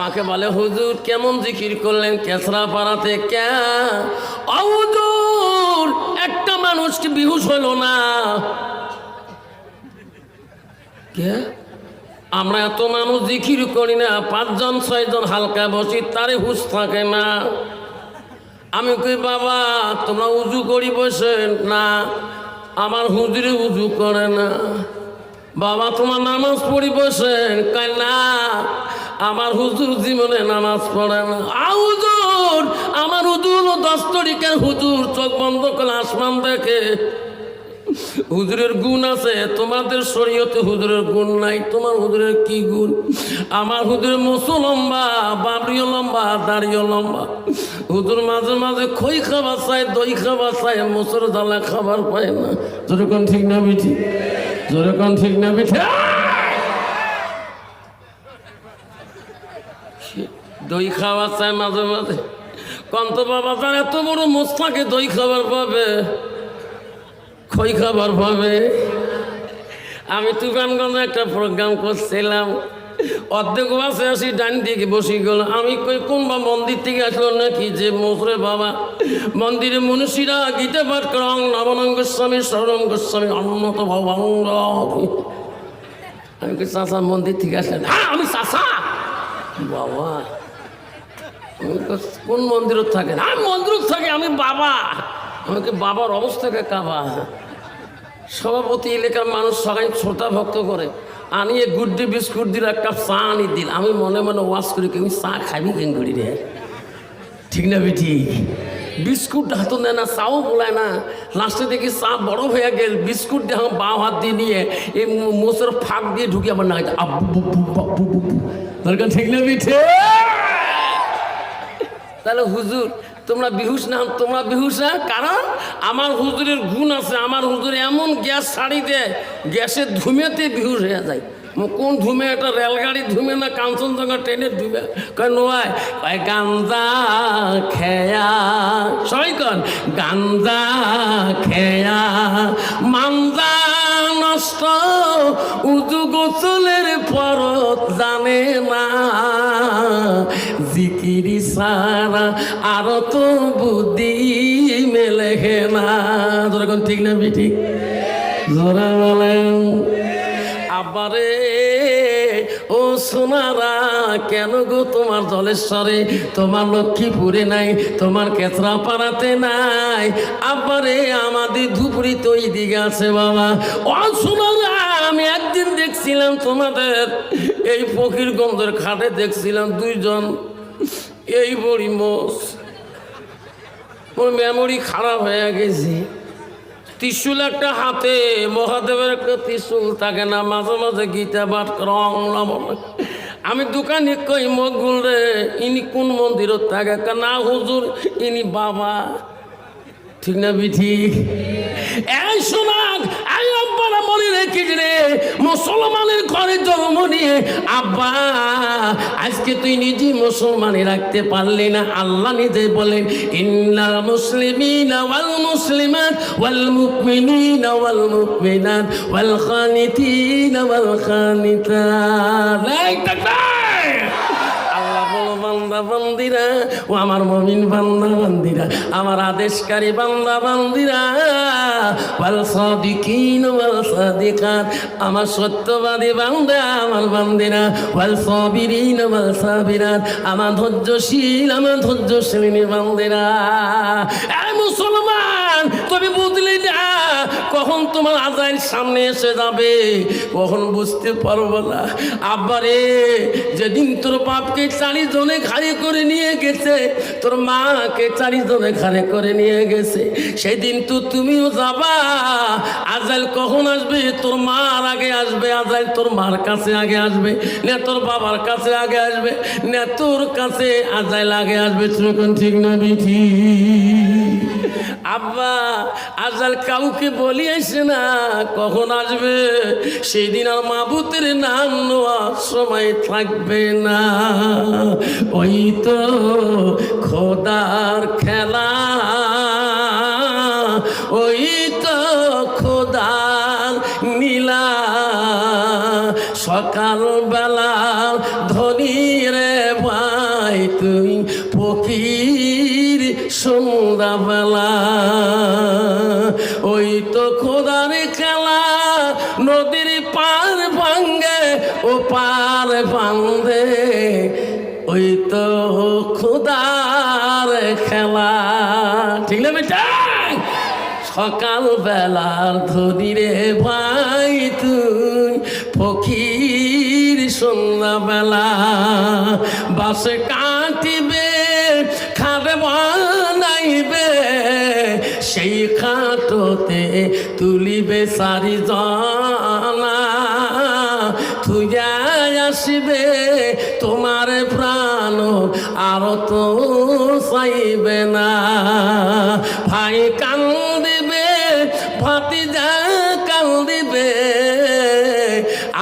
আমাকে বলে, হুজুর, কেমন জিকির করলেন? কেসরা পাড়াতে হুজুর, একটা মানুষকে বিহুশ হলো না। কে? আমরা এত মানুষ জিকির করি না, পাঁচজন, ছয়জন হালকা বসি, তারে হুশ থাকে না। আমি কই, বাবা, তোমরা উজু করি বসে না, আমার হুজুরে উজু করে না। বাবা, তোমার নামাজ পড়ি বসেন? কয়, না। আমার হুজুর জীবনে নামাজ পড়ে না। হুজুর, আমার হুজুর দশ তরিকার হুজুর চোখ বন্ধ করে আসমান দেখে। হুজুরের গুণ আছে, তোমাদের শরীয়তে হুজুরের গুণ নাই, তোমার হুজুরের কি গুণ? আমার হুজুরের মোসো লম্বা, বাবরিও লম্বা, দাড়িও লম্বা। হুজুর মাঝে মাঝে খই খাবার চায়, দই খাবার চায়, মোসর জ্বালা খাবার পায় না। যেরকম ঠিক না মিঠি? যেরকম ঠিক না মিঠি? দই খাওয়া চায় মাঝে মাঝে। কন্ত বাবা, তার এত বড় মোস্তাকে দই খাবার পাবে, খই খাবার পাবে। আমি তুফানগঞ্জে একটা প্রোগ্রাম করছিলাম। অর্ধেক বাসে আসি, ডান দিকে বসে গেল। আমি কই কোন বা মন্দির থেকে আসলো নাকি যে, মোসরে বাবা? মন্দিরে মনীষীরা গীতা পাঠ করে নবনঙ্গ গোস্বামী সরম গোস্বামী, অন্নত ভবঙ্গ আমি চাষা মন্দির থেকে আসলেন। হ্যাঁ আমি চাষা বাবা। কোন মন্দিরত থাকেন? আমি মন্দিরত থাকি, আমি বাবা। আমাকে বাবার অবস্থাকে কাবা? সভাপতি এলাকার মানুষ সবাই ছোটা ভক্ত করে। আনিয়ে গুড্ডি বিস্কুট দিল, এক কাপ চা আনি দিল। আমি মনে মনে ওয়াশ করি কেউ চা খাবি কেন করি রে? ঠিক না বেটি? বিস্কুট হাতও নেয় না, চাও বলায় না। লাস্টে দেখি চা বড় হয়ে গেল। বিস্কুট দিয়ে আমার বাঁ হাত দিয়ে নিয়ে, এই মো- মোচের ফাঁক দিয়ে ঢুকে আমার না আব্বু বুবু বাবু বুবু ঠিক না বেঠে তাহলে হুজুর, তোমরা বিহুস না, তোমরা বিহুস না, কারণ আমার হুজুরের গুণ আছে, আমার হুজুর এমন গ্যাস ছাড়ি দেয়, গ্যাসের ধুমেতে বিহুস হয়ে যায়। কোন ধুমে, একটা রেলগাড়ি ধুমে না, কাঞ্চনজঙ্ঘা ট্রেনের ধুমে? কয় নয় কয় গান্দা খেয়া। সবাই কন গান্দা খেয়া। মান্দা নষ্ট, উজু গোসলের পরত জানে না। জিকিরি সারা, আর তো বুদ্ধি মেলে না। ঠিক না ঠিক জোরা বলেন। আবারে ও সোনারা, কেন গো তোমার জলেশ্বরে তোমার লক্ষ্মী লক্ষ্মীপুরে নাই, তোমার কেতরা পাড়াতে নাই। আবারে আমাদের ধুপুরি তো এই দিকে আছে বাবা। ও সোনারা, আমি একদিন দেখছিলাম তোমাদের, এই ফকির গন্ধের খাটে দেখছিলাম দুইজন। এই বড়ি মোষ ওর মেমোরি খারাপ হয়ে গেছে। ত্রিশুল একটা হাতে, মহাদেবের একটা ত্রিশুল থাকে না, মাঝে মাঝে গীতা পাঠ রং আমি দোকানে কই মগুল রে, ইনি কোন মন্দিরত থাকে? না, হুজুর, ইনি বাবা। ঠিক না বিঠি এই শোনাক রে? মুসলমানের ঘরে জন্ম নিয়ে, আব্বা, আজকে তুই নিজে মুসলমানে রাখতে পারলি না। আল্লাহ নিজে বলেন, ইন্নাল মুসলিমিন ওয়াল মুসলিমাত ওয়াল মুকমিনিন ওয়াল মুকমিনাত ওয়াল খানিতিন ওয়াল খানিতাত। বান্দা বান্দিরা, ও আমার মমিন বান্দা বান্দিরা, আমার আদেশকারী বান্দা বান্দিরা। ওয়াল সাদিকিন, ওয়াল সাদিকাত, আমার সত্যবাদী বান্দা, আমার বান্দিরা। ওয়াল সাবিরিন, ওয়াল সাবিরাত, আমার ধৈর্যশীল, আমার ধৈর্যশীলিনী বান্দিরা। এই মুসলমান, তুমি বুঝলি না? কখন তোমার আজাইল সামনে এসে যাবে? কখন বুঝতে পারব না। আব্বারে, যেদিন তোর বাপকে চারি জনে ঘাড়ে করে নিয়ে গেছে, তোর মাকে চারি জনে ঘাড়ে করে নিয়ে গেছে, সেদিন তো তুমিও যাবা। আজাইল কখন আসবে? তোর মার আগে আসবে, আজাইল তোর মার কাছে আগে আসবে, না তোর বাবার কাছে আগে আসবে, না তোর কাছে আজাইল আগে আসবে। তখন ঠিক না বিঠি আব্বা, আজাল কাউকে বলি আসে না, কখন আসবে? সেই দিন আর মাবুতের নাম নেওয়ার সময় থাকবে না। ওই তো খোদার খেলা। ওই তো খোদার নীলা। সকালবেলা সকাল বেলার ধরি রে ভাই তুই, ফকির সন্ধ্যাবেলা। বাসে কাটিবে খাবে বানাইবে, সেই খাটোতে তুলিবে সারি জানা তুইয়া আসিবে, তোমার প্রাণ আর তো চাইবে না। ভাই কান্দিবে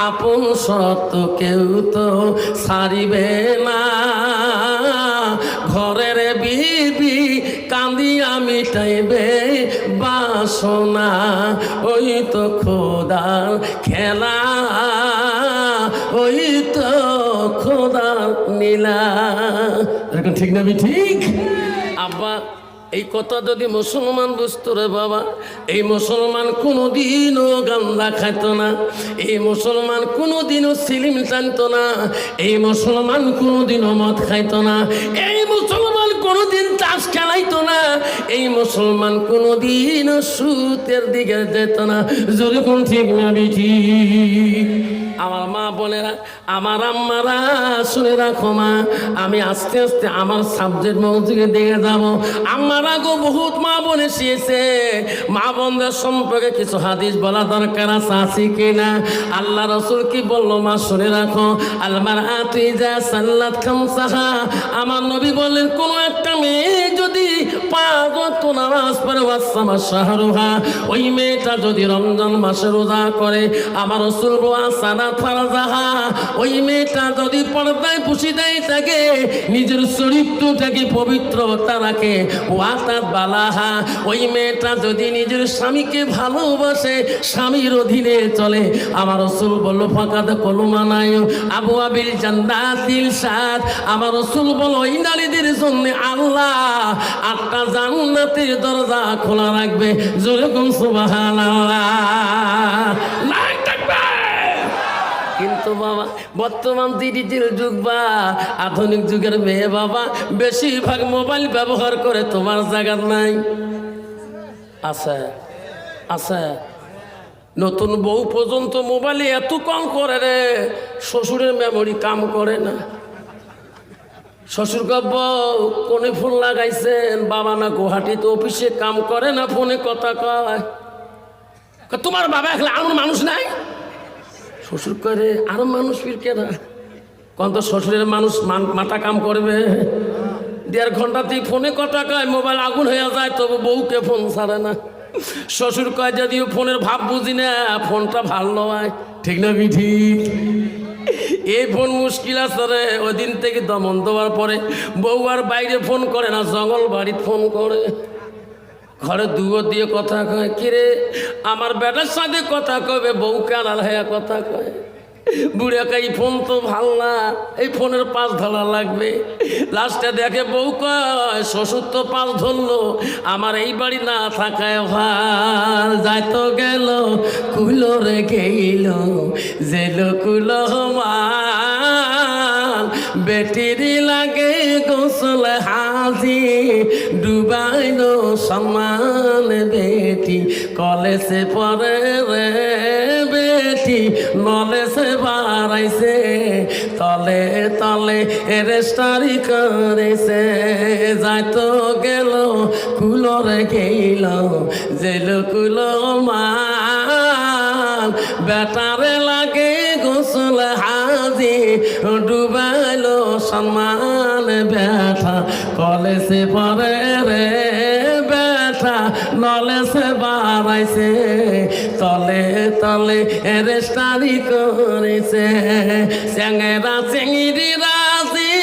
আপন সত কেউ তো সারিবে না। ঘরের বিবি কান্দিয়া মিটাইবে বাসনা। ওই তো খোদার খেলা, ওই তো খোদার নীলা। এরকম ঠিক না ঠিক? আব্বা এই কথা যদি মুসলমান বুঝতো রে বাবা, এই মুসলমান কোনোদিনও গান্দা খাইত না, এই মুসলমান কোনোদিনও সিলিম টানত না, এই মুসলমান কোনোদিনও মদ খাইত না, এই মুসলমান কোনোদিন তাস খেলাইত না, এই মুসলমান কোনোদিনও সুতের দিকে যেত না। যদি কোন ঠিক না বিঠি? আমার মা বোনেরা আমার আম্মারা শুনে রাখো মা, আমি আস্তে আস্তে আমার সাবজেক্ট মৌজিকে দিয়ে যাব। আমারা গো, বহুত মা বোন এসেছে মা বোনদের সম্পর্কে কিছু হাদিস বলা দরকার আছে আছে কিনা আল্লাহ রসুল কি বলল, মা, শুনে রাখো আলমার আতুই যা সাল্লাত খামসাহা। আমার নবী বললেন, কোন একটা মেয়ে যদি ওয়াক্ত নামাজ পড়ে ওয়াসামা শাহরুহা, ওই মেয়েটা যদি রমজান মাসে রোজা করে। আমার রসুল সাদা ফারাজাহা, ওই মেয়েটা যদি পর্দায় পুষি দেয় থাকে নিজের চরিত্রটাকে পবিত্রতা রাখে। ওয়াতাত বালাহা, ওই মেয়েটা যদি নিজের স্বামীকে ভালোবাসে, স্বামীর অধীনে চলে। আমার রসুল বলল ফাঁকাতে কলমানায় আবু আবিল জান্নাতিল সাদ। আমার রসুল বলল, ওই নারীদের জন্য আল্লাহ আটটা জান্নাতের দরজা খোলা রাখবে। যেরকম সুবহানাল্লাহ। কিন্তু বাবা বর্তমান ডিজিটাল যুগ বা আধুনিক যুগের মেয়ে বাবা বেশিরভাগ মোবাইল ব্যবহার করে তোমার জায়গার নাই। আছে আছে। নতুন বউ পর্যন্ত মোবাইলে এত কম করে রে শ্বশুরের মেমোরি কাম করে না। শ্বশুর বউ কোনে ফোন লাগাইছেন? বাবা না গুয়াহাটিতে অফিসে কাম করে না ফোনে কথা কয়, তোমার বাবা এখন আমার মানুষ নাই? শ্বশুর করে আরও মানুষ ফিরকে না কত শ্বশুরের মানুষ মান- মাথা কাম করবে। দেড় ঘণ্টা তুই ফোনে কথা কয়, মোবাইল আগুন হয়ে যায়, তবে বউকে ফোন ছাড়ে না। শ্বশুর কয়, যদিও ফোনের ভাব বুঝি না, ফোনটা ভালো নয়। ঠিক না বিধি এই ফোন মুশকিল আছে রে, ওই দিন থেকে দমন দেওয়ার পরে বউ আর বাইরে ফোন করে না, জঙ্গল বাড়িতে ফোন করে। ঘরে দুয়ো দিয়ে কথা কয়, কিরে, আমার বেটার সাথে কথা কবে? বউকে আড়াল হয়ে কথা কয়। বুড়ে এই ফোন তো ভালো না, এই ফোনের পাশ ধরা লাগবে। লাস্টে দেখে বউ কয়, শ্বশুর তো পাশ ধরলো, আমার এই বাড়ি না থাকায় ভালো। যাইতো গেল, কুলো রে গেইল, জেল কুলো মান বেটিরি লাগে গোসল হাজি, ডুবাইল সম্মান বেটি, কলেজে পরে রে বেটি, নলেজে বাড়াইছে, তলে তলে রেস্টারি করেছে, যাইতো গেল, কুলরে গেল জেল কুলো মা বেটারে লাগে হাজি ডুবাইলো সম্মান ব্যথা। কলেজে পরে রে ব্যথা, নলেজে বাড়াইছে, তলে তলে রেস্টারি করেছে। চেঙ্গেরা চেঙ্গিরি রাজি,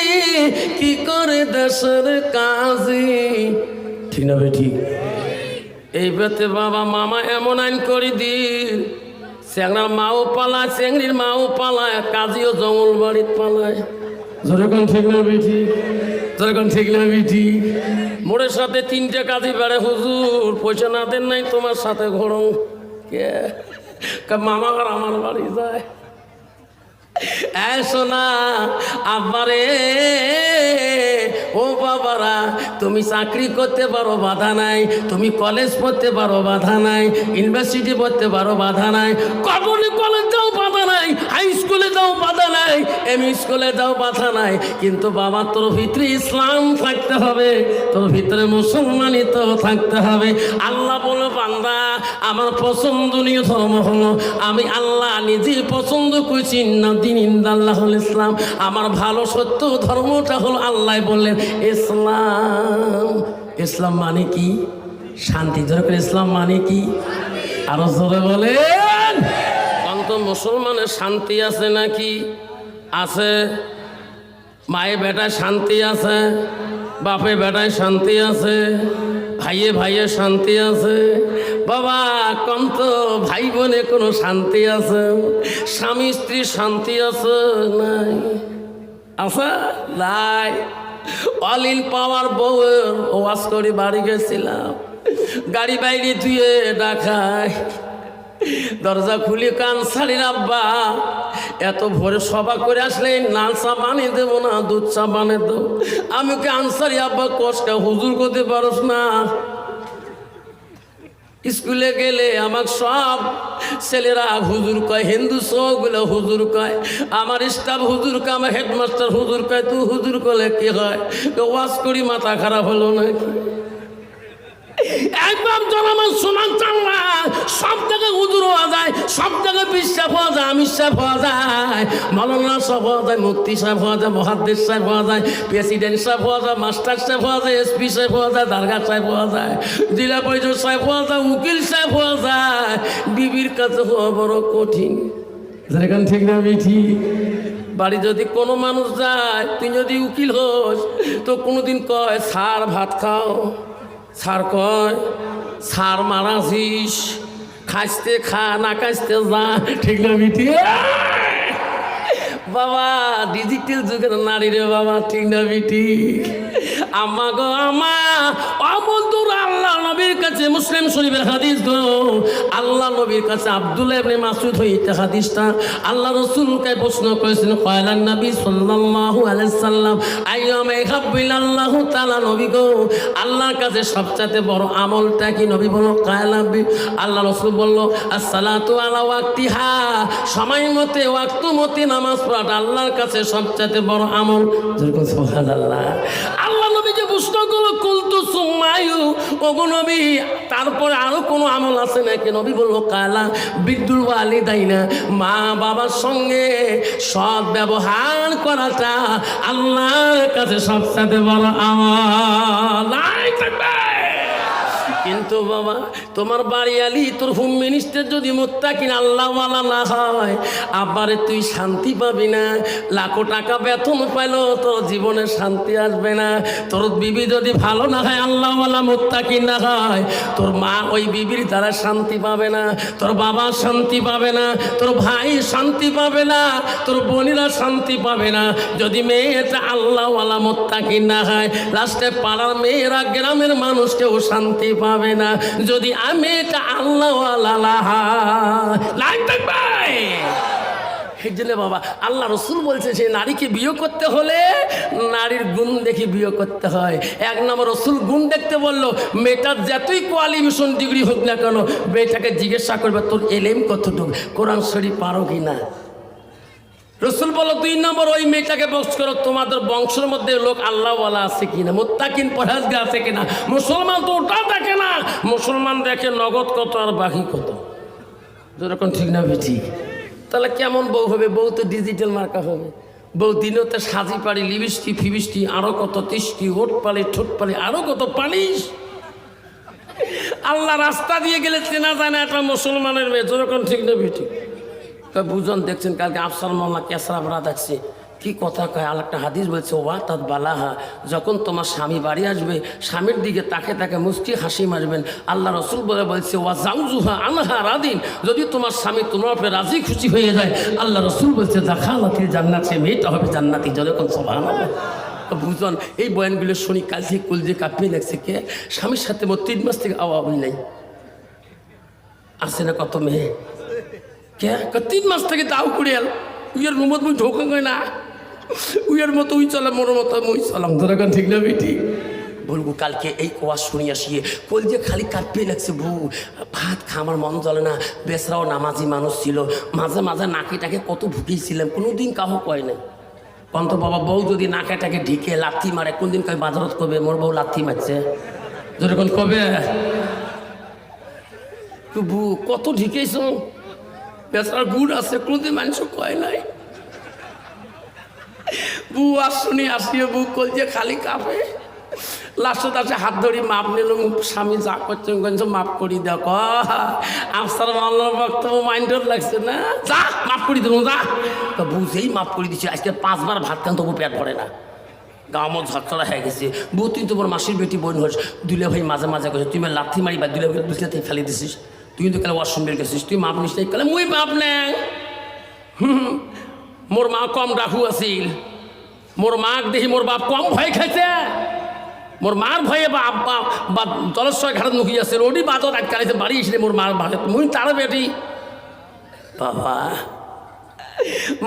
কি করে দেশের কাজী? ঠিক না ঠিক এই বেতে বাবা মামা এমন আইন করে দিন চ্যাংরার মাও পালায় চেংড়ির মাও পালায় কাজীও জঙ্গল বাড়িত পালায়। যেরকম ঠিক না বেঠি? তখন ঠিক না বিটি মোড়ের সাথে তিনটে কাজই বেড়ে হুজুর পয়সা না দেন নাই তোমার সাথে ঘোরং কে? মামা আর আমার বাড়ি যায়। এই সোনা আব্বারে ও বাবারা, তুমি চাকরি করতে পারো, বাধা নাই। তুমি কলেজ পড়তে পারো, বাধা নাই। ইউনিভার্সিটি পড়তে পারো, বাধা নাই। কখনই কলেজ যাও, বাধা নাই। হাই স্কুলে যাও বাধা নাই, এম স্কুলে যাও বাধা নাই। কিন্তু বাবা, তোর ভিতরে ইসলাম থাকতে হবে, তোর ভিতরে মুসলমানিত থাকতে হবে। আল্লাহ বলো, বান্দা, আমার পছন্দনীয় ধর্ম হলো, আমি আল্লাহ নিজে পছন্দ করছি, না দিন ইন্দাল্লাহ ইসলাম। আমার ভালো সত্য ধর্মটা হলো আল্লাহ বললেন, ইসলাম ইসলাম মানে কি? শান্তি। যেরকম ইসলাম মানে কি? আরও জোরে বলেন। অন্ত মুসলমানের শান্তি আছে নাকি? আছে। মায়ে বেটায় শান্তি আছে, বাপে বেটায় শান্তি আছে, ভাইয়ে ভাইয়ে শান্তি আছে। বাবা কন্ত ভাই বোনে কোনো শান্তি আছে, স্বামী স্ত্রী শান্তি আছে নাই? আছে? নাই। অলিল পাওয়ার বউয়ের ওয়াজ করে বাড়ি গেছিলাম। গাড়ি বাইরে ধুয়ে ডাকায় দরজা খুলে কান ছাড়ির আব্বা। এত ভোরে সভা করে আসলে লাল চা বানিয়ে দেবো না, দুধ চা বানিয়ে দেবো। আমি ওকে আনসারি, আব্বা, কষ্ট হুজুর করতে পারস না। স্কুলে গেলে আমার সব ছেলেরা হুজুর কয়, হিন্দু সবগুলো হুজুর কয়, আমার স্টাফ হুজুর কয়, আমার হেডমাস্টার হুজুর কয়, তুই হুজুর করলে কি হয়? ওয়াজ করি মাথা খারাপ হলো নাকি? একদম জনমান সমান চাঙ্গা সব জায়গায় হুজুর হওয়া যায় সব জায়গায় বিশ্বাস হওয়া যায় আমির সাহেব হওয়া যায় মৌলানা সাহেব হওয়া যায় মুক্তি সাহেব হওয়া যায় মহাদ্দেশ সাহেব হওয়া যায় প্রেসিডেন্ট সাহেব হওয়া যায় মাস্টার সাহেব হওয়া যায় এসপি সাহেব হওয়া যায় দারগা সাহেব হওয়া যায় জেলা পরিষদ সাহেব হওয়া যায় উকিল সাহেব হওয়া যায় বিবির কাছে হওয়া বড় কঠিন যেখান ঠিক না মিঠি বাড়ি যদি কোনো মানুষ যায় তুই যদি উকিল হোস তো কোনোদিন কয় সার ভাত খাও সার কয় সার মারাছিস খাইতে খা, না খাইতে যা, ঠিক না মিটি বাবা ডিজিটাল যুগের নারী রে বাবা, ঠিক না মিটি আমা গো আমা কাছে মুসলিম শরীফের হাদিস গো, আল্লাহ নবীর কাছে আব্দুল্লাহ ইবনে মাসুদ হইতে হাদিসটা আল্লাহ রাসূলকে প্রশ্ন করেছেন কয়লান নবী সাল্লাল্লাহু আলাইহি সাল্লাম, আইয়ামা ইহাব্বিল আল্লাহ তাআলা? নবী গো, আল্লাহর কাছে সবচেয়ে বড় আমলটা কি? নবী বলো কায়লাবি আল্লাহ রাসূল বলল, আসসালাতু আলা ওয়াক্তিহা। সময় মতে, ওয়াক্ত মতে নামাজ পড়াটা আল্লাহর কাছে সবচেয়ে বড় আমল। যেরকম সুবহানাল্লাহ আল্লাহ নবী যে প্রশ্নগুলো কুলতু সুমায়ু ওগো নবী, তারপরে আরও কোনো আমল আছে নাকি? নবী বলল, কালা বিদ্যুল আলী দাইনা মা বাবার সঙ্গে সৎ ব্যবহার করাটা আল্লাহর কাছে আমল। নাই থাকবে কিন্তু বাবা, তোমার বাড়িয়ালি তোর হোম মিনিস্টার যদি মোত্তাকিন, আল্লাহওয়ালা না হয়, আবারে তুই শান্তি পাবি না। লাখো টাকা বেতন পাইলো তোর জীবনে শান্তি আসবে না। তোর বিবি যদি ভালো না হয়, আল্লাহওয়ালা মোত্তাকিন না হয়, তোর মা ওই বিবির দ্বারা শান্তি পাবে না, তোর বাবা শান্তি পাবে না, তোর ভাই শান্তি পাবে না, তোর বোনেরা শান্তি পাবে না। যদি মেয়েটা আল্লাহওয়ালা মোত্তাকিন না হয়, লাস্টে পাড়ার মেয়েরা, গ্রামের মানুষকেও শান্তি পাবে না। যদি আমি আল্লাহওয়ালা লাগতে পাই এই জন্য বাবা, আল্লাহ রসুল বলছে যে, নারীকে বিয়ে করতে হলে নারীর গুণ দেখে বিয়ে করতে হয়। এক নম্বর রসুল গুণ দেখতে বলল, মেয়েটার যতই কোয়ালিফিকেশন ডিগ্রি হোক না কেন, মেয়েটাকে জিজ্ঞাসা করবে, তোর এলেম কতটুকু? কোরআন শরীফ পারো কি না? রসুল বলো দুই নম্বর ওই মেয়েটাকে বক্স করো, তোমাদের বংশের মধ্যে লোক আল্লাহওয়ালা আছে কিনা? মোত্তাকিন পরহেজগা আছে কিনা? মুসলমান তো ওটা দেখে না। মুসলমান দেখে নগদ কত আর বাকি কত? যেরকম ঠিক না বেঠি। তাহলে কেমন বউ হবে? বউ তো ডিজিটাল মার্কা হবে। বউ দিনতে সাজি পাড়ি লিবিষ্টি ফিবিষ্টি আরও কত তিষ্টি, ওট পালি, ঠোঁট পালি আরও কত পালিস আল্লাহ রাস্তা দিয়ে গেলে চেনা যায় না একটা মুসলমানের মেয়ে, যেরকম ঠিক না তা বুঝন, দেখছেন, কালকে আফসার মোল্লা কেসরা ভরা দেখছে কি কথা কয় আর একটা হাদিস বলছে ওয়া তাদ বালাহা, যখন তোমার স্বামী বাড়ি আসবে, স্বামীর দিকে তাকে তাকে মুস্কি হাসি মারবেন। আল্লাহ রসুল বলে বলছে, ওয়া জাউজুহা আনহা রাদিন, যদি তোমার স্বামী তোমার উপরে রাজি খুশি হয়ে যায়, আল্লাহ রসুল বলছে দেখা লাতির জান্নাত সে মেয়েটা হবে জান্নাতি যখন সবাই বুঝন, এই বয়ানগুলো শুনি কাল থেকে কুল যে কাঁপিয়ে লাগছে কে? স্বামীর সাথে মোট তিন মাস থেকে আওয়া নাই। আসে না কত মেয়ে? কে? তিন মাস থেকে তাও কুড়িয়াল উইয়ার রুমত মুই ঢোকা না। উইয়ার মতো উই চলে মোর মতো মুই চলাম। ধরে কোন ঠিক না বেটি? বলব কালকে এই কোয়া শুনি আসিয়ে কল যে খালি কাঁপিয়ে লাগছে বউ। ভাত খা আমার মন চলে না। বেসরাও নামাজি মানুষ ছিল। মাঝে মাঝে নাকি টাকে কত ভুগিয়েছিলাম কোনো দিন কাহো কয় নাই। কন্ত বাবা বউ যদি নাকে টাকে ঢিকে লাথি মারে কোন দিন কয় বাজারত কবে? মোর বউ লাথি মারছে। যেরকম কবে? তো বউ কত ঢিকেছ? বেচার গুড় আছে, কোনোদিন মানুষ কয় নাই। বউ আর শুনি আসিয়ে বউ কল যে খালি কাঁপে। লাস্টত আছে হাত ধরি মাপ নিল স্বামী যা করছে মাপ করি দেখ আফসার মাল্লার বক্তব্য মাইন্ডত লাগছে না? যা, মাপ করি দেবো, যা। তো বুঝেই মাপ করে দিচ্ছে আজকে পাঁচবার ভাত খান তবু পেট ভরে না। গাঁ মত ঝরঝরা হয়ে গেছে। বউ তুই তোমার মাসির বেটি বোন হস দুলে ভাই মাঝে মাঝে করছিস তুই লাথি মারি বা দুলে ভাই থেকে ফেলে দিছিস। তুই কিন্তু কালে বের গেছিস তুই মাপ নিস কালে মুই মাপ হুম, মোর মা কম ডাকু আছিল। মোর মাক দেখি মোর বাপ কম ভয় খাইছে। মোর মার ভয়ে বাপ বাপ বা জলস্বয় ঘাটত নুকি আছে ওডি বাজত আটকাইছে বাড়ি এসে মোর মার ভাগে মুই তার বেটি। বাবা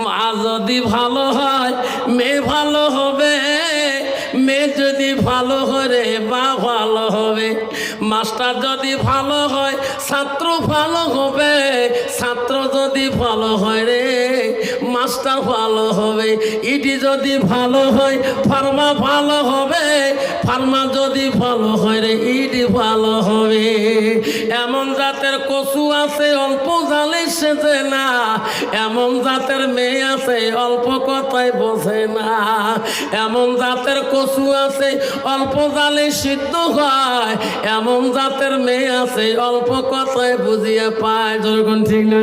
মা যদি ভালো হয় মেয়ে ভালো হবে। মেয়ে যদি ভালো করে বা ভালো হবে, মাস্টার যদি ভালো হয়, ছাত্র ভালো হবে, ছাত্র যদি ভালো হয় রে মাস্টার ভালো হবে। ইটি যদি ভালো হয়, ফার্মা ভালো হবে। ফার্মা যদি ভালো হয় রে, ইটি ভালো হবে। এমন জাতের কচু আছে, অল্প জালে সেজে না। এমন জাতের মেয়ে আছে, অল্প কথায় বোঝে না। এমন জাতের কচু আছে, অল্প জালে সিদ্ধ হয়। এমন জাতের মেয়ে আছে, অল্প কথায় বুঝিয়ে পায়। যখন ঠিক না